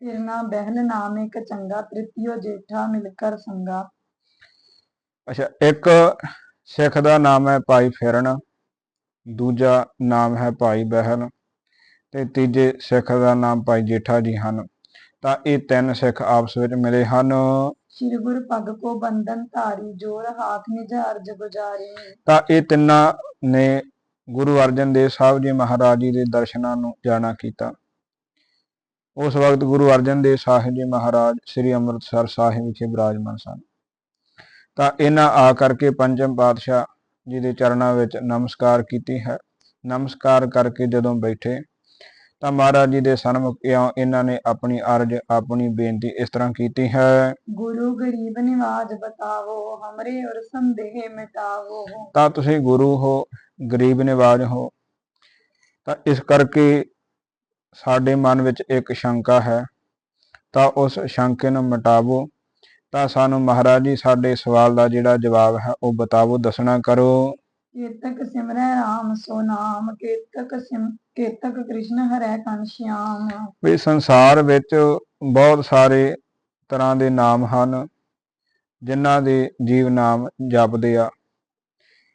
ਫਿਰ ਨਾ ਬਹਿਨ ਨਾਮ ਇੱਕ ਚੰਗਾ ਤ੍ਰਿਤੀਯ ਜੇਠਾ ਮਿਲਕਰ ਸੰਗਾ। ਅੱਛਾ ਇੱਕ ਸਿੱਖ ਦਾ ਨਾਮ ਹੈ ਭਾਈ ਫਿਰਨ ਦੂਜਾ ਨਾਮ ਹੈ ਭਾਈ ਬਹਿਨ ਤੇ ਤੀਜੇ ਸਿੱਖ ਦਾ ਨਾਮ ਭਾਈ ਜੇਠਾ ਜੀ ਹਨ। ਤਾਂ ਇਹ ਤਿੰਨ ਸਿੱਖ ਆਪਸ ਵਿੱਚ ਮਿਲੇ ਹਨ। ਸ਼੍ਰੀ ਗੁਰੂ ਪਗ ਕੋ ਬੰਧਨ ਧਾਰੀ ਜੋਰ ਹਾਥ ਨਿਜ ਅਰਜ ਗੁਜਾਰੀ ਤਾਂ ਇਹ ਤਿੰਨਾਂ ਨੇ ਗੁਰੂ ਅਰਜਨ ਦੇਵ ਸਾਹਿਬ ਜੀ ਮਹਾਰਾਜ ਜੀ ਦੇ ਦਰਸ਼ਨਾਂ ਨੂੰ ਜਾਣਾ ਕੀਤਾ। ਉਸ ਵਕਤ ਗੁਰੂ ਅਰਜਨ ਦੇਵ ਸਾਹਿਬ ਜੀ ਮਹਾਰਾਜ ਸ੍ਰੀ ਅੰਮ੍ਰਿਤਸਰ ਸਾਹਿਬ ਵਿਖੇ ਬਿਰਾਜਮਾਨ ਸਨ। ਤਾਂ ਇਹਨਾਂ ਆ ਕਰਕੇ ਪੰਜਮ ਪਾਤਸ਼ਾਹ ਜੀ ਦੇ ਚਰਨਾਂ ਵਿੱਚ ਨਮਸਕਾਰ ਕੀਤੀ ਹੈ। ਨਮਸਕਾਰ ਕਰਕੇ ਜਦੋਂ ਬੈਠੇ ਤਾਂ ਮਹਾਰਾਜ ਜੀ ਦੇ ਸਨਮੁਖ ਇਉਂ ਇਹਨਾਂ ਨੇ ਆਪਣੀ ਅਰਜ ਆਪਣੀ ਬੇਨਤੀ ਇਸ ਤਰ੍ਹਾਂ ਕੀਤੀ ਹੈ। ਗੁਰੂ ਗਰੀਬ ਨਿਵਾਜ ਬਤਾਵੋ ਹਮਰੇ ਔਰ ਸੰਦੇਹ ਮਿਟਾਵੋ। ਤਾਂ ਤੁਸੀਂ ਗੁਰੂ ਹੋ ਗਰੀਬ ਨਿਵਾਜ ਹੋ ਤਾਂ ਇਸ ਕਰਕੇ ਸਾਡੇ ਮਨ ਵਿੱਚ ਇੱਕ ਸ਼ੰਕਾ ਹੈ ਤਾਂ ਉਸ ਸ਼ੰਕੇ ਨੂੰ ਮਿਟਾਵੋ। ਤਾਂ ਸਾਨੂੰ ਮਹਾਰਾਜ ਜੀ ਸਾਡੇ ਸਵਾਲ ਦਾ ਜਿਹੜਾ ਜਵਾਬ ਹੈ ਉਹ ਬਤਾਵੋ। ਦੱਸਣਾ ਕਰੋ। ਕੀਰਤਕ ਸਿਮਰੈ ਰਾਮ ਸੋ ਨਾਮ ਕੀਰਤਕ ਸਿਮ ਕੀਰਤਕ ਕ੍ਰਿਸ਼ਨ ਹਰੈ ਘਨਸ਼ਿਆਮ ਵੀ ਸੰਸਾਰ ਵਿੱਚ ਬਹੁਤ ਸਾਰੇ ਤਰ੍ਹਾਂ ਦੇ ਨਾਮ ਹਨ ਜਿਨ੍ਹਾਂ ਦੇ ਜੀਵ ਨਾਮ ਜਪਦੇ ਆ।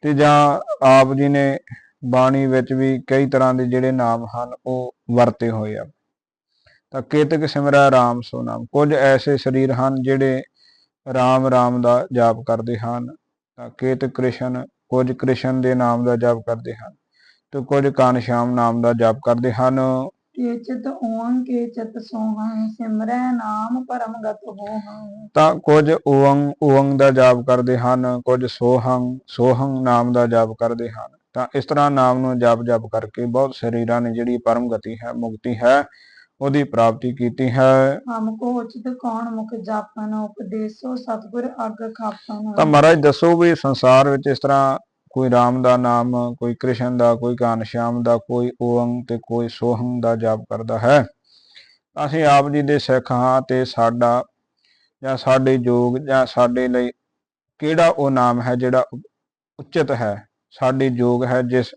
ਤੇ ਜਾਂ ਆਪ ਜੀ ਨੇ ਬਾਣੀ ਵਿੱਚ ਵੀ ਕਈ ਤਰ੍ਹਾਂ ਦੇ ਜਿਹੜੇ ਨਾਮ ਹਨ ਉਹ ਵਰਤੇ ਹੋਏ ਆ। ਤਾਂ ਕੇਤਕ ਸਿਮਰੈ ਰਾਮ ਸੋ ਨਾਮ ਕੁਝ ਐਸੇ ਸਰੀਰ ਹਨ ਜਿਹੜੇ ਰਾਮ ਰਾਮ ਦਾ ਜਾਪ ਕਰਦੇ ਹਨ ਤਾਂ ਕੇਤਕ ਕ੍ਰਿਸ਼ਨ ਕੁਝ ਕ੍ਰਿਸ਼ਨ ਦੇ ਨਾਮ ਦਾ ਜਾਪ ਕਰਦੇ ਹਨ ਤੇ ਕੁਝ ਕਾਨਸ਼ਾਮ ਨਾਮ ਦਾ ਜਾਪ ਕਰਦੇ ਹਨ। ਕੇਚਿਤ ਓੰ ਕੇਚਿਤ ਸੋਹੰ ਸਿਮਰੈ ਨਾਮ ਪਰਮ ਗਤ ਹੋਹੰ। ਤਾਂ ਕੁਝ ਓੰਗ ਓੰਗ ਦਾ ਜਾਪ ਕਰਦੇ ਹਨ ਕੁਝ ਸੋਹੰ ਸੋਹੰ ਨਾਮ ਦਾ ਜਾਪ ਕਰਦੇ ਹਨ। ਤਾਂ ਇਸ ਤਰ੍ਹਾਂ ਨਾਮ ਨੂੰ ਜਪ ਜਪ ਕਰਕੇ ਬਹੁਤ ਸਰੀਰਾਂ ਨੇ ਜਿਹੜੀ ਪਰਮ ਗਤੀ ਹੈ ਮੁਕਤੀ ਹੈ ਉਹਦੀ ਪ੍ਰਾਪਤੀ ਕੀਤੀ ਹੈ। ਹਮ ਕੋ ਉਚਿਤ ਕੌਣ ਮੁਖ ਜਾਪਨ ਉਪਦੇਸੋ ਸਤਿਗੁਰ ਅਗ ਖਾਪਨ। ਤਾਂ ਮਹਾਰਾਜ ਦੱਸੋ ਵੀ ਸੰਸਾਰ ਵਿੱਚ ਇਸ ਤਰ੍ਹਾਂ ਕੋਈ ਰਾਮ ਦਾ ਨਾਮ ਕੋਈ ਕ੍ਰਿਸ਼ਨ ਦਾ ਕੋਈ ਕਾਨਸ਼ਿਆਮ ਦਾ ਕੋਈ ਓੰਗ ਤੇ ਕੋਈ ਸੋਹੰ ਦਾ ਜਾਪ ਕਰਦਾ ਹੈ। ਅਸੀਂ ਆਪ ਜੀ ਦੇ ਸਿੱਖ ਹਾਂ ਤੇ ਸਾਡਾ ਜਾਂ ਸਾਡੇ ਯੋਗ ਜਾਂ ਸਾਡੇ ਲਈ ਕਿਹੜਾ ਉਹ ਨਾਮ ਹੈ ਜਿਹੜਾ ਉਚਿਤ ਹੈ? ਸਾਡੇ ਯੋਗ ਹੈ ਜਿਸ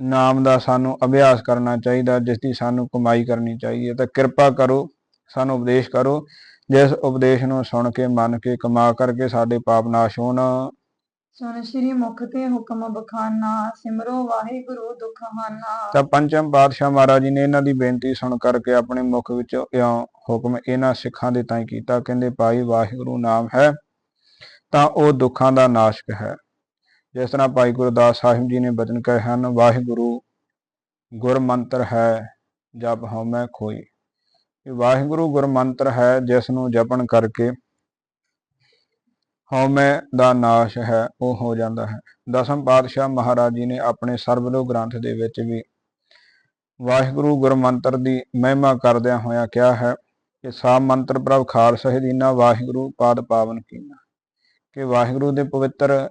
ਨਾਮ ਦਾ ਸਾਨੂੰ ਅਭਿਆਸ ਕਰਨਾ ਚਾਹੀਦਾ ਜਿਸ ਦੀ ਸਾਨੂੰ ਕਮਾਈ ਕਰਨੀ ਚਾਹੀਦੀ ਹੈ ਤਾਂ ਕਿਰਪਾ ਕਰੋ ਸਾਨੂੰ ਉਪਦੇਸ਼ ਕਰੋ ਜਿਸ ਉਪਦੇਸ਼ ਨੂੰ ਸੁਣ ਕੇ ਮੰਨ ਕੇ ਕਮਾ ਕਰਕੇ ਸਾਡੇ ਪਾਪ ਨਾਸ਼ ਹੋਣ। ਸੁਨ ਸ਼੍ਰੀ ਮੁਖ ਤੇ ਹੁਕਮ ਬਖਾਨਾ ਸਿਮਰੋ ਵਾਹਿਗੁਰੂ ਦੁਖ ਹਾਨਾ ਤਾਂ ਪੰਚਮ ਪਾਤਸ਼ਾਹ ਮਹਾਰਾਜ ਜੀ ਨੇ ਇਹਨਾਂ ਦੀ ਬੇਨਤੀ ਸੁਣ ਕਰਕੇ ਆਪਣੇ ਮੁਖ ਵਿੱਚ ਹੁਕਮ ਇਹਨਾਂ ਸਿੱਖਾਂ ਦੇ ਤਾਈਂ ਕੀਤਾ ਕਹਿੰਦੇ ਭਾਈ ਵਾਹਿਗੁਰੂ ਨਾਮ ਹੈ ਤਾਂ ਉਹ ਦੁੱਖਾਂ ਦਾ ਨਾਸ਼ਕ ਹੈ। ਜਿਸ ਤਰ੍ਹਾਂ ਭਾਈ ਗੁਰਦਾਸ ਸਾਹਿਬ ਜੀ ਨੇ ਬਚਨ ਕਹੇ ਹਨ, ਵਾਹਿਗੁਰੂ ਗੁਰ ਮੰਤਰ ਹੈ ਜਪ ਹਉਮੈ ਖੋਈ। ਇਹ ਵਾਹਿਗੁਰੂ ਗੁਰ ਮੰਤਰ ਹੈ ਜਿਸ ਨੂੰ ਜਪਣ ਕਰਕੇ ਹਉਮੈ ਦਾ ਨਾਸ਼ ਹੈ, ਉਹ ਹੋ ਜਾਂਦਾ ਹੈ। ਦਸਮ ਪਾਤਸ਼ਾਹ ਮਹਾਰਾਜ ਜੀ ਨੇ ਆਪਣੇ ਸਰਬਲੋ ਗ੍ਰੰਥ ਦੇ ਵਿੱਚ ਵੀ ਵਾਹਿਗੁਰੂ ਗੁਰਮੰਤਰ ਦੀ ਮਹਿਮਾ ਕਰਦਿਆਂ ਹੋਇਆਂ ਕਿਹਾ ਹੈ ਕਿ ਸਾ ਮੰਤਰ ਪ੍ਰਭ ਖਾਲਸ ਦੀਨਾ ਵਾਹਿਗੁਰੂ ਪਾਦ ਪਾਵਨ ਕੀਨਾ। ਕਿ ਵਾਹਿਗੁਰੂ ਦੇ ਪਵਿੱਤਰ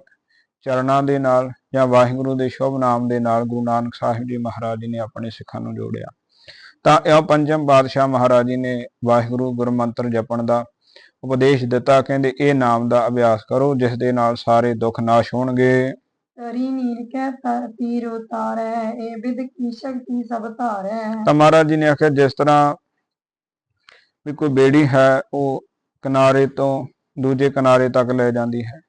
ਚਰਨਾਂ ਦੇ ਨਾਲ ਜਾਂ ਵਾਹਿਗੁਰੂ ਦੇ ਸ਼ੁਭ ਨਾਮ ਦੇ ਨਾਲ ਗੁਰੂ ਨਾਨਕ ਸਾਹਿਬ ਜੀ ਮਹਾਰਾਜ ਜੀ ਨੇ ਆਪਣੇ ਸਿੱਖਾਂ ਨੂੰ ਜੋੜਿਆ। ਤਾਂ ਇਹ ਪੰਜਮ ਪਾਤਸ਼ਾਹ ਮਹਾਰਾਜ ਜੀ ਨੇ ਵਾਹਿਗੁਰੂ ਗੁਰਮੰਤਰ ਜਪਣ ਦਾ ਉਪਦੇਸ਼ ਦਿੱਤਾ ਕਹਿੰਦੇ ਇਹ ਨਾਮ ਦਾ ਅਭਿਆਸ ਕਰੋ ਜਿਸ ਦੇ ਨਾਲ ਸਾਰੇ ਦੁੱਖ ਨਾਸ਼ ਹੋਣਗੇ। ਤਰੀ ਨੀਰ ਕੈ ਤਰ ਤੀਰ ਉਤਾਰੈ ਏ ਵਿਦ ਕੀ ਸ਼ਕਤੀ ਸਭ ਧਾਰੈ। ਤਾਂ ਮਹਾਰਾਜ ਜੀ ਨੇ ਆਖਿਆ ਜਿਸ ਤਰ੍ਹਾਂ ਵੀ ਕੋਈ ਬੇੜੀ ਹੈ ਉਹ ਕਿਨਾਰੇ ਤੋਂ ਦੂਜੇ ਕਿਨਾਰੇ ਤੱਕ ਲੈ ਜਾਂਦੀ ਹੈ।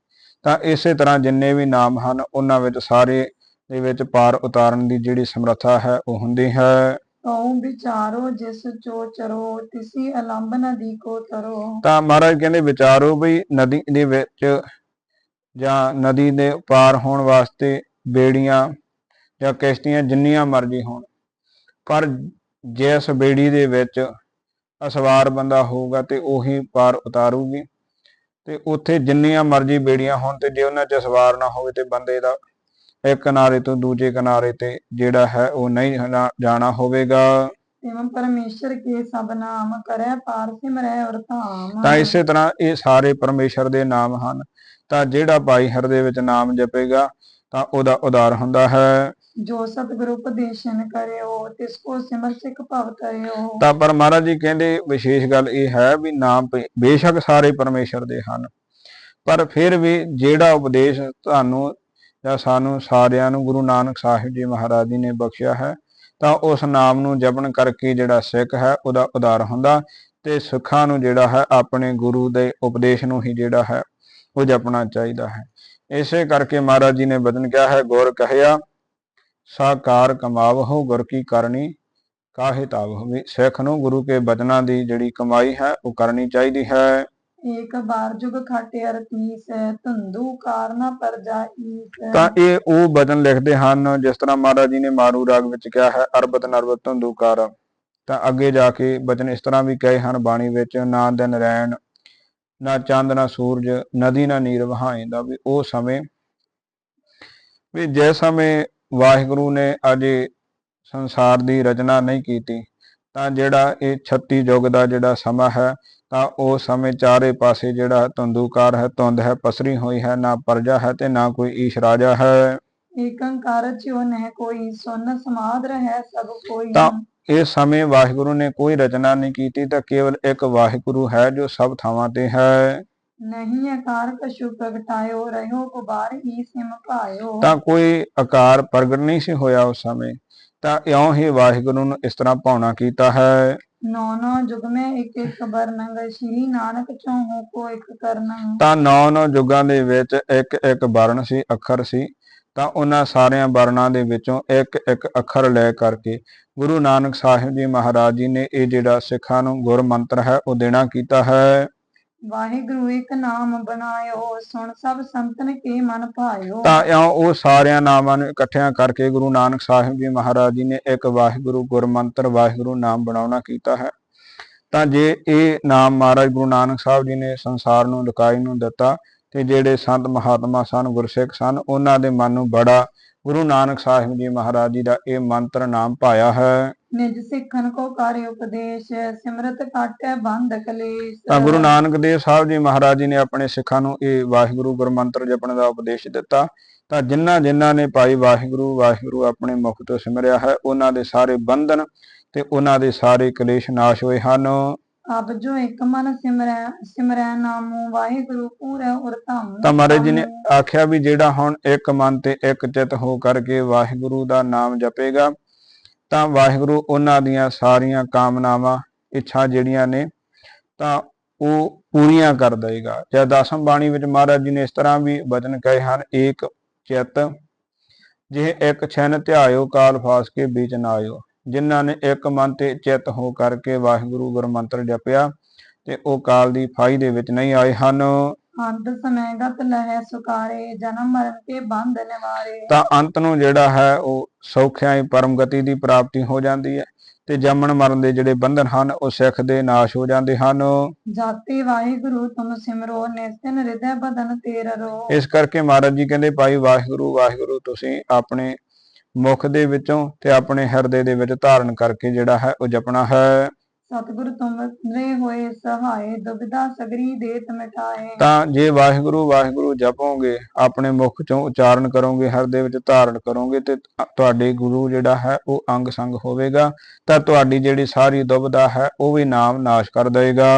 ਤਾਂ ਇਸੇ ਤਰ੍ਹਾਂ ਜਿੰਨੇ ਵੀ ਨਾਮ ਹਨ ਉਹਨਾਂ ਵਿੱਚ ਸਾਰੇ ਦੇ ਵਿੱਚ ਪਾਰ ਉਤਾਰਨ ਦੀ ਜਿਹੜੀ ਸਮਰੱਥਾ ਹੈ ਉਹ ਹੁੰਦੀ ਹੈ। ਤਉ ਵਿਚਾਰੋ ਜਿਸ ਚੋ ਚਰੋ ਤਿਸੀ ਅਲੰਬ ਨਦੀ ਕੋ ਤਰੋ। ਤਾਂ ਮਹਾਰਾਜ ਕਹਿੰਦੇ ਵਿਚਾਰੋ ਵੀ ਨਦੀ ਦੇ ਵਿੱਚ ਜਾਂ ਨਦੀ ਦੇ ਪਾਰ ਹੋਣ ਵਾਸਤੇ ਬੇੜੀਆਂ ਜਾਂ ਕਿਸ਼ਤੀਆਂ ਜਿੰਨੀਆਂ ਮਰਜ਼ੀ ਹੋਣ ਪਰ ਜਿਸ ਬੇੜੀ ਦੇ ਵਿੱਚ ਅਸਵਾਰ ਬੰਦਾ ਹੋਊਗਾ ਤੇ ਉਹੀ ਪਾਰ ਉਤਾਰੂਗੀ। ਤੇ ਉੱਥੇ ਜਿੰਨੀਆਂ ਮਰਜ਼ੀ ਬੇੜੀਆਂ ਹੋਣ ਤੇ ਜੇ ਉਹਨਾਂ 'ਚ ਸਵਾਰ ਨਾ ਹੋਵੇ ਤੇ ਬੰਦੇ ਦਾ ਇੱਕ ਕਿਨਾਰੇ ਤੋਂ ਦੂਜੇ ਕਿਨਾਰੇ ਤੇ ਜਿਹੜਾ ਹੈ ਉਹ ਨਹੀਂ ਜਾਣਾ- ਹੋਵੇਗਾ। ਤਿਮ ਪਰਮੇਸ਼ਰ ਕੇ ਸਭ ਨਾਮ ਕਰੈ ਪਾਰ ਸਿਮਰੈ ਔਰ ਧਾਮ। ਤਾਂ ਇਸੇ ਤਰ੍ਹਾਂ ਇਹ ਸਾਰੇ ਪਰਮੇਸ਼ਰ ਦੇ ਨਾਮ ਹਨ। ਤਾਂ ਜਿਹੜਾ ਭਾਈ ਹਿਰਦੇ ਵਿੱਚ ਨਾਮ ਜਪੇਗਾ ਤਾਂ ਉਹਦਾ ਉਦਾਰ ਹੁੰਦਾ ਹੈ। ਜੋ ਸਤਿਗੁਰੂ ਉਪਦੇਸ਼ਨ ਕਰਿਓ ਤਿਸ ਕੋ ਸਿਮਰ ਸਿਖ ਭਵ ਤਰਿਓ ਤਾਂ ਪਰ ਮਹਾਰਾਜ ਜੀ ਕਹਿੰਦੇ ਵਿਸ਼ੇਸ਼ ਗੱਲ ਇਹ ਹੈ ਵੀ ਨਾਮ ਬੇਸ਼ੱਕ ਸਾਰੇ ਪਰਮੇਸ਼ਰ ਦੇ ਹਨ। ਪਰ ਫਿਰ ਵੀ ਜਿਹੜਾ ਉਪਦੇਸ਼ ਤੁਹਾਨੂੰ ਜਾਂ ਸਾਨੂੰ ਸਾਰਿਆਂ ਨੂੰ ਗੁਰੂ ਨਾਨਕ ਸਾਹਿਬ ਜੀ ਮਹਾਰਾਜ ਜੀ ਨੇ ਬਖਸ਼ਿਆ ਹੈ, ਤਾਂ ਉਸ ਨਾਮ ਨੂੰ ਜਪਣ ਕਰਕੇ ਜਿਹੜਾ ਸਿੱਖ ਹੈ, ਉਹਦਾ ਉਦਾਰ ਹੁੰਦਾ ਤੇ ਸਿੱਖਾਂ ਨੂੰ ਜਿਹੜਾ ਹੈ, ਆਪਣੇ ਗੁਰੂ ਦੇ ਉਪਦੇਸ਼ ਨੂੰ ਹੀ ਜਿਹੜਾ ਹੈ, ਉਹ ਜਪਣਾ ਚਾਹੀਦਾ ਹੈ। ਇਸੇ ਕਰਕੇ ਮਹਾਰਾਜ ਜੀ ਨੇ ਬਦਨ ਕਿਹਾ ਹੈ, ਗੌਰ ਕਹਿਆ ਸਾਕਾਰ ਕਮਾਵਹੁ ਗੁਰ ਕੀ ਕਰਨੀ ਕਾਹੇ ਤਾਵਹੁ। ਵੀ ਸਿੱਖ ਨੂੰ ਗੁਰੂ ਕੇ ਬਚਨਾਂ ਦੀ ਜਿਹੜੀ ਕਮਾਈ ਹੈ ਉਹ ਕਰਨੀ ਚਾਹੀਦੀ ਹੈ। ਏਕ ਬਾਰ ਜੁਗ ਖਾਟੇ ਅਰਤੀਸ ਧੰਦੂ ਕਾਰਨਾ ਪਰਜਾ ਈਸ। ਤਾਂ ਇਹ ਉਹ ਬਚਨ ਲਿਖਦੇ ਹਨ ਜਿਸ ਤਰ੍ਹਾਂ ਮਹਾਰਾਜ ਜੀ ਨੇ ਮਾਰੂ ਰਾਗ ਵਿੱਚ ਕਿਹਾ ਹੈ ਅਰਬਤ ਨਰਬਤ ਧੰਦੂਕਾਰ ਤਾਂ ਅੱਗੇ ਜਾ ਕੇ ਬਚਨ ਇਸ ਤਰ੍ਹਾਂ ਵੀ ਕਹੇ ਹਨ ਬਾਣੀ ਵਿੱਚ ਨਾ ਦਿਨ ਰੈਣ ਨਾ ਚੰਦ ਨਾ ਸੂਰਜ ਨਦੀ ਨਾ ਨੀਰ ਵਹਾਏਂਦਾ ਵੀ ਉਹ ਸਮੇਂ। ਵੀ ਜਿਸ ਸਮੇਂ ਵਾਹਿਗੁਰੂ ਨੇ ਅਜੇ ਸੰਸਾਰ ਦੀ ਰਚਨਾ ਨਹੀਂ ਕੀਤੀ ਤਾਂ ਜਿਹੜਾ ਇਹ 36 ਯੁੱਗ ਦਾ ਜਿਹੜਾ ਸਮਾਂ ਹੈ ਤਾਂ ਉਹ ਸਮੇਂ ਚਾਰੇ ਪਾਸੇ ਜਿਹੜਾ ਧੁੰਦੂਕਾਰ ਹੈ ਧੁੰਦ ਹੈ ਪਸਰੀ ਹੋਈ ਹੈ ਨਾ ਪਰਜਾ ਹੈ ਤੇ ਨਾ ਕੋਈ ਈਸ਼ ਰਾਜਾ ਹੈ। ਏਕੰਕਾਰ ਚਿਉ ਨਹਿ ਕੋਈ ਸੁਨ ਸਮਾਦ ਰਹਿ ਸਭ ਕੋਈ ਤਾਂ ਇਸ ਸਮੇਂ ਵਾਹਿਗੁਰੂ ਨੇ ਕੋਈ ਰਚਨਾ ਨਹੀਂ ਕੀਤੀ ਤਾਂ ਕੇਵਲ ਇੱਕ ਵਾਹਿਗੁਰੂ ਹੈ ਜੋ ਸਭ ਥਾਵਾਂ ਤੇ ਹੈ। ਨਹੀਂ ਆਕਾਰ ਕਛੂ ਪ੍ਰਗਟਾਇਓ ਰਹਿਓ ਗੁਬਾਰ ਹੀ ਸਿਮ ਭਾਇਓ। ਤਾਂ ਕੋਈ ਆਕਾਰ ਪ੍ਰਗਟ ਨਹੀਂ ਸੀ ਹੋਇਆ ਉਸ ਸਮੇਂ। ਤਾਂ ਇਉਂ ਹੀ ਵਾਹਿਗੁਰੂ ਨੂੰ ਇਸ ਤਰ੍ਹਾਂ ਭਾਉਣਾ ਕੀਤਾ ਹੈ। ਨੌ ਨੌ ਜੁਗ ਮੈਂ ਇੱਕ ਇੱਕ ਵਰਨੰਗ ਸ਼੍ਰੀ ਨਾਨਕ ਚੋਹੂ ਕੋ ਇੱਕ ਕਰਨੰ। ਤਾਂ ਨੌ ਨੌ ਯੁੱਗਾਂ ਦੇ ਵਿੱਚ ਇੱਕ ਇੱਕ ਵਰਣ ਸੀ ਅੱਖਰ ਸੀ। ਤਾਂ ਉਹਨਾਂ ਸਾਰਿਆਂ ਵਰਣਾਂ ਦੇ ਵਿੱਚੋਂ ਇੱਕ ਇੱਕ ਅੱਖਰ ਲੈ ਕਰਕੇ ਗੁਰੂ ਨਾਨਕ ਸਾਹਿਬ ਜੀ ਮਹਾਰਾਜ ਜੀ ਨੇ ਇਹ ਜਿਹੜਾ ਸਿੱਖਾਂ ਨੂੰ ਗੁਰ ਮੰਤਰ ਹੈ ਉਹ ਦੇਣਾ ਕੀਤਾ ਹੈ। ਵਾਹਿਗੁਰੂ ਇੱਕ ਨਾਮ ਬਣਾਇਓ, ਸੁਣ ਸਭ ਸੰਤਨ ਕੇ ਮਨ ਭਾਇਓ। ਤਾਂ ਇਉਂ ਉਹ ਸਾਰਿਆਂ ਨਾਮਾਂ ਨੂੰ ਇਕੱਠਿਆਂ ਕਰਕੇ ਗੁਰੂ ਨਾਨਕ ਸਾਹਿਬ ਜੀ ਮਹਾਰਾਜ ਜੀ ਨੇ ਇੱਕ ਵਾਹਿਗੁਰੂ ਗੁਰਮੰਤਰ ਵਾਹਿਗੁਰੂ ਨਾਮ ਬਣਾਉਣਾ ਕੀਤਾ ਹੈ। ਤਾਂ ਜੇ ਇਹ ਨਾਮ ਮਹਾਰਾਜ ਗੁਰੂ ਨਾਨਕ ਸਾਹਿਬ ਜੀ ਨੇ ਸੰਸਾਰ ਨੂੰ, ਲੁਕਾਈ ਨੂੰ ਦਿੱਤਾ, ਤੇ ਜਿਹੜੇ ਸੰਤ ਮਹਾਤਮਾ ਸਨ, ਗੁਰਸਿੱਖ ਸਨ, ਉਹਨਾਂ ਦੇ ਮਨ ਨੂੰ ਬੜਾ ਗੁਰੂ ਨਾਨਕ ਸਾਹਿਬ ਜੀ ਮਹਾਰਾਜ ਜੀ ਦਾ ਇਹ ਮੰਤਰ ਨਾਮ ਪਾਇਆ ਹੈ। ਨਿਜ ਸਿੱਖਨ ਕੋ ਕਰਿ ਉਪਦੇਸ਼ ਸਿਮਰਤ ਕਾਟੈ ਬੰਧ ਕਲੇਸ਼। ਤਾਂ ਗੁਰੂ ਨਾਨਕ ਦੇਵ ਸਾਹਿਬ ਜੀ ਮਹਾਰਾਜ ਜੀ ਨੇ ਆਪਣੇ ਸਿੱਖਾਂ ਨੂੰ ਇਹ ਵਾਹਿਗੁਰੂ ਗੁਰਮੰਤਰ ਜਪਣ ਦਾ ਉਪਦੇਸ਼ ਦਿੱਤਾ। ਤਾਂ ਜਿਨ੍ਹਾਂ ਜਿਨ੍ਹਾਂ ਨੇ ਭਾਈ ਵਾਹਿਗੁਰੂ ਵਾਹਿਗੁਰੂ ਆਪਣੇ ਮੁਖ ਤੋਂ ਸਿਮਰਿਆ ਹੈ ਉਹਨਾਂ ਦੇ ਸਾਰੇ ਬੰਧਨ ਤੇ ਉਹਨਾਂ ਦੇ ਸਾਰੇ ਕਲੇਸ਼ ਨਾਸ਼ ਹੋਏ ਹਨ। ਅਬ ਜੋ ਇੱਕ ਮਨ ਸਿਮਰੈ ਸਿਮਰੈ ਨਾਮੋ ਵਾਹਿਗੁਰੂ ਪੂਰੈ ਉਰ ਧੰਮ ਤਾਂ ਮਹਾਰਾਜ ਜੀ ਨੇ ਆਖਿਆ ਵੀ ਜਿਹੜਾ ਹੁਣ ਇੱਕ ਮਨ ਤੇ ਇੱਕ ਚਿਤ ਹੋ ਕਰਕੇ ਵਾਹਿਗੁਰੂ ਦਾ ਨਾਮ ਜਪੇਗਾ ਤਾਂ ਵਾਹਿਗੁਰੂ ਉਹਨਾਂ ਦੀਆਂ ਸਾਰੀਆਂ ਕਾਮਨਾਵਾਂ ਇੱਛਾ ਜਿਹੜੀਆਂ ਨੇ ਤਾਂ ਉਹ ਪੂਰੀਆਂ ਕਰ ਦੇਗਾ ਜਾਂ ਦਸਮ ਬਾਣੀ ਵਿੱਚ ਮਹਾਰਾਜ ਜੀ ਨੇ ਇਸ ਤਰ੍ਹਾਂ ਵੀ ਬਚਨ ਕਹੇ ਹਨ ਏਕ ਚਿਤ ਜਿਹ ਇੱਕ ਛਨ ਧਿਆਇਓ ਕਾਲ ਫਾਸ ਕੇ ਵਿੱਚ ਨਾ ਆਇਓ। ਜਿਨ੍ਹਾਂ ਨੇ ਇੱਕ ਮਨ ਤੇ ਚਿਤ ਹੋ ਕਰਕੇ ਵਾਹਿਗੁਰੂ ਗੁਰਮੰਤਰ ਜਪਿਆ ਤੇ ਉਹ ਕਾਲ ਦੀ ਫਾਈ ਦੇ ਵਿੱਚ ਨਹੀਂ ਆਏ ਹਨ। ਅੰਤ ਸਮੈ ਗਤ ਲਹੈ ਸੁਕਾਰੇ ਜਨਮ ਮਰਨ ਕੇ ਬੰਧ ਨਿਵਾਰੇ। ਤਾਂ ਅੰਤ ਨੂੰ ਜਿਹੜਾ ਹੈ ਉਹ ਸੌਖਿਆਂ ਹੀ ਪਰਮ ਗਤੀ ਦੀ ਪ੍ਰਾਪਤੀ ਹੋ ਜਾਂਦੀ ਹੈ ਤੇ ਜੰਮਣ ਮਰਨ ਦੇ ਜਿਹੜੇ ਬੰਧਨ ਹਨ ਉਹ ਸਿੱਖ ਦੇ ਨਾਸ਼ ਹੋ ਜਾਂਦੇ ਹਨ। ਜਾਤੀ ਵਾਹਿਗੁਰੂ ਤੁਮ ਸਿਮਰੋ ਨਿਸਤਨ ਹਿਰਦੈ ਬਦਨ ਤੇਰ ਰੋ। ਇਸ ਕਰਕੇ ਮਹਾਰਾਜ ਜੀ ਕਹਿੰਦੇ ਭਾਈ ਵਾਹਿਗੁਰੂ ਵਾਹਿਗੁਰੂ ਤੁਸੀਂ ਆਪਣੇ ਮੁਖ ਦੇ ਵਿੱਚੋਂ ਤੇ ਆਪਣੇ ਹਿਰਦੇ ਦੇ ਵਿੱਚ ਧਾਰਨ ਕਰਕੇ ਜਿਹੜਾ ਹੈ ਉਹ ਜਪਣਾ ਹੈ। ਸਤਿਗੁਰ ਤੁਮ ਰੇ ਹੋਏ ਸਹਾਏ ਦੁਬਿਧਾ ਸਗਰੀ ਦੇਤ ਮਿਟਾਏ ਤਾਂ ਜੇ ਵਾਹਿਗੁਰੂ ਵਾਹਿਗੁਰੂ ਜਪੋਗੇ ਆਪਣੇ ਮੁਖ ਚੋਂ ਉਚਾਰਨ ਕਰੋਗੇ ਹਿਰਦੇ ਵਿੱਚ ਧਾਰਨ ਕਰੋਗੇ ਤੇ ਤੁਹਾਡੇ ਗੁਰੂ ਜਿਹੜਾ ਹੈ ਉਹ ਅੰਗ ਸੰਗ ਹੋਵੇਗਾ ਤਾਂ ਤੁਹਾਡੀ ਜਿਹੜੀ ਸਾਰੀ ਦੁਬਿਧਾ ਹੈ ਉਹ ਵੀ ਨਾਮ ਨਾਸ਼ ਕਰ ਦੇਗਾ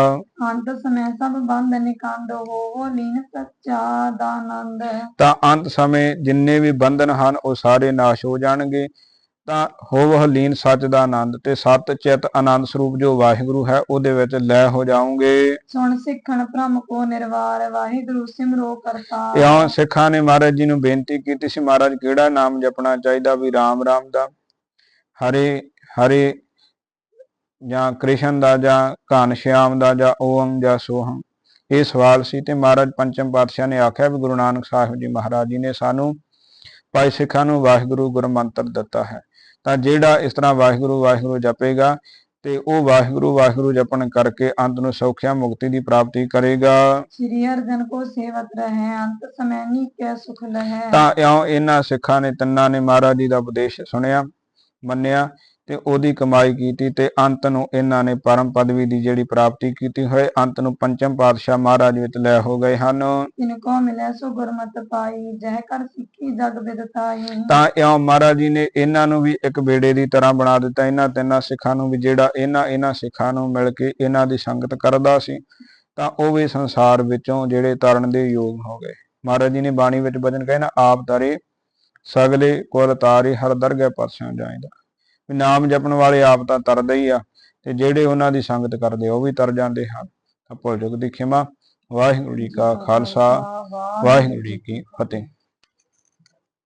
ਅੰਤ ਸਮੈ ਸਭ ਬੰਧ ਨਿਕੰਦ ਹੋਵੋ ਲੀਨ ਸੱਚਾ ਦਾਨੰਦ ਤਾਂ ਅੰਤ ਸਮੇਂ ਜਿੰਨੇ ਵੀ ਬੰਧਨ ਹਨ ਉਹ ਸਾਰੇ ਨਾਸ਼ ਹੋ ਜਾਣਗੇ। ਤਾਂ ਹੋਵਹ ਲੀਨ ਸੱਚ ਦਾ ਆਨੰਦ ਤੇ ਸਤ ਚਿਤ ਆਨੰਦ ਸਰੂਪ ਜੋ ਵਾਹਿਗੁਰੂ ਹੈ ਉਹਦੇ ਵਿੱਚ ਲੈ ਹੋ ਜਾਓਗੇ। ਸੁਣ ਸਿੱਖਣ ਭ੍ਰਮ ਕੋ ਨਿਰਵਾਰ ਵਾਹਿਗੁਰੂ ਸਿਮਰੋ ਕਰਤਾ। ਇਉਂ ਸਿੱਖਾਂ ਨੇ ਮਹਾਰਾਜ ਜੀ ਨੂੰ ਬੇਨਤੀ ਕੀਤੀ ਸੀ ਮਹਾਰਾਜ ਕਿਹੜਾ ਨਾਮ ਜਪਣਾ ਚਾਹੀਦਾ ਵੀ ਰਾਮ ਰਾਮ ਦਾ? ਹਰੇ ਹਰੇ ਜਾਂ ਕ੍ਰਿਸ਼ਨ ਦਾ ਜਾਂ ਘਨ ਸ਼ਿਆਮ ਦਾ ਜਾਂ ਓਮ ਜਾਂ ਸੋਹਮ? ਇਹ ਸਵਾਲ ਸੀ ਤੇ ਮਹਾਰਾਜ ਪੰਚਮ ਪਾਤਸ਼ਾਹ ਨੇ ਆਖਿਆ ਵੀ ਗੁਰੂ ਨਾਨਕ ਸਾਹਿਬ ਜੀ ਮਹਾਰਾਜ ਜੀ ਨੇ ਸਾਨੂੰ ਭਾਈ ਸਿੱਖਾਂ ਨੂੰ ਵਾਹਿਗੁਰੂ ਗੁਰਮੰਤਰ ਦਿੱਤਾ ਹੈ। ਤਾਂ ਜਿਹੜਾ ਇਸ ਤਰ੍ਹਾਂ ਵਾਹਿਗੁਰੂ ਵਾਹਿਗੁਰੂ ਜਪੇਗਾ ਤੇ ਉਹ ਵਾਹਿਗੁਰੂ ਵਾਹਿਗੁਰੂ ਜਪਣ ਕਰਕੇ ਅੰਤ ਨੂੰ ਸੌਖਿਆ ਮੁਕਤੀ ਦੀ ਪ੍ਰਾਪਤੀ ਕਰੇਗਾ। ਸ੍ਰੀ ਅਰਜਨ ਕੋ ਸੇਵਤ ਰਹੈ ਅੰਤ ਸਮੈ ਨੀਕੈ ਸੁਖ ਲਹੈ। ਤਾਂ ਇਉਂ ਇਹਨਾਂ ਸਿੱਖਾਂ ਨੇ ਤਿੰਨਾਂ ਨੇ ਮਹਾਰਾਜ ਜੀ ਦਾ ਉਪਦੇਸ਼ ਸੁਣਿਆ ਮੰਨਿਆ ਤੇ ਉਹਦੀ ਕਮਾਈ ਕੀਤੀ ਤੇ ਅੰਤ ਨੂੰ ਇਹਨਾਂ ਨੇ ਪਰਮ ਪਦਵੀ ਦੀ ਜਿਹੜੀ ਪ੍ਰਾਪਤੀ ਕੀਤੀ ਹੋਏ ਅੰਤ ਨੂੰ ਪੰਚਮ ਪਾਤਸ਼ਾਹ ਮਹਾਰਾਜ ਵਿੱਚ ਲੈ ਹੋ ਗਏ ਹਨ। ਤਿਨ ਕੋ ਮਿਲੈ ਸੋ ਗੁਰਮਤਿ ਪਾਈ ਜਹ ਕਰ ਸਿੱਖੀ ਜਗ ਵਿਦਤਾਈ ਤਾਂ ਇਉਂ ਮਹਾਰਾਜ ਜੀ ਨੇ ਇਹਨਾਂ ਨੂੰ ਵੀ ਇੱਕ ਬੇੜੇ ਦੀ ਤਰ੍ਹਾਂ ਬਣਾ ਦਿੱਤਾ। ਇਹਨਾਂ ਤਿੰਨਾਂ ਸਿੱਖਾਂ ਨੂੰ ਵੀ ਜਿਹੜਾ ਇਹਨਾਂ ਇਹਨਾਂ ਸਿੱਖਾਂ ਨੂੰ ਮਿਲ ਕੇ ਇਹਨਾਂ ਦੀ ਸੰਗਤ ਕਰਦਾ ਸੀ ਤਾਂ ਉਹ ਵੀ ਸੰਸਾਰ ਵਿੱਚੋਂ ਜਿਹੜੇ ਤਰਨ ਦੇ ਯੋਗ ਹੋ ਗਏ। ਮਹਾਰਾਜ ਜੀ ਨੇ ਬਾਣੀ ਵਿੱਚ ਬਚਨ ਕਹੇ ਨਾ ਆਪ ਤਰੇ ਸਗਲੇ ਕੁਲ ਤਾਰੇ ਹਰ ਦਰਗਹਿ ਪਰਸਾਂ ਜਾਇਦਾ ਵੀ ਨਾਮ ਜਪਣ ਵਾਲੇ ਆਪ ਤਾਂ ਤਰਦੇ ਹੀ ਆ ਤੇ ਜਿਹੜੇ ਉਹਨਾਂ ਦੀ ਸੰਗਤ ਕਰਦੇ ਆ, ਉਹ ਵੀ ਤਰ ਜਾਂਦੇ ਹਨ। ਤਾਂ ਭੁੱਲ ਚੁੱਕ ਦੀ ਖਿਮਾ ਵਾਹਿਗੁਰੂ ਜੀ ਕਾ ਖਾਲਸਾ ਵਾਹਿਗੁਰੂ ਜੀ ਕੀ ਫਤਿਹ।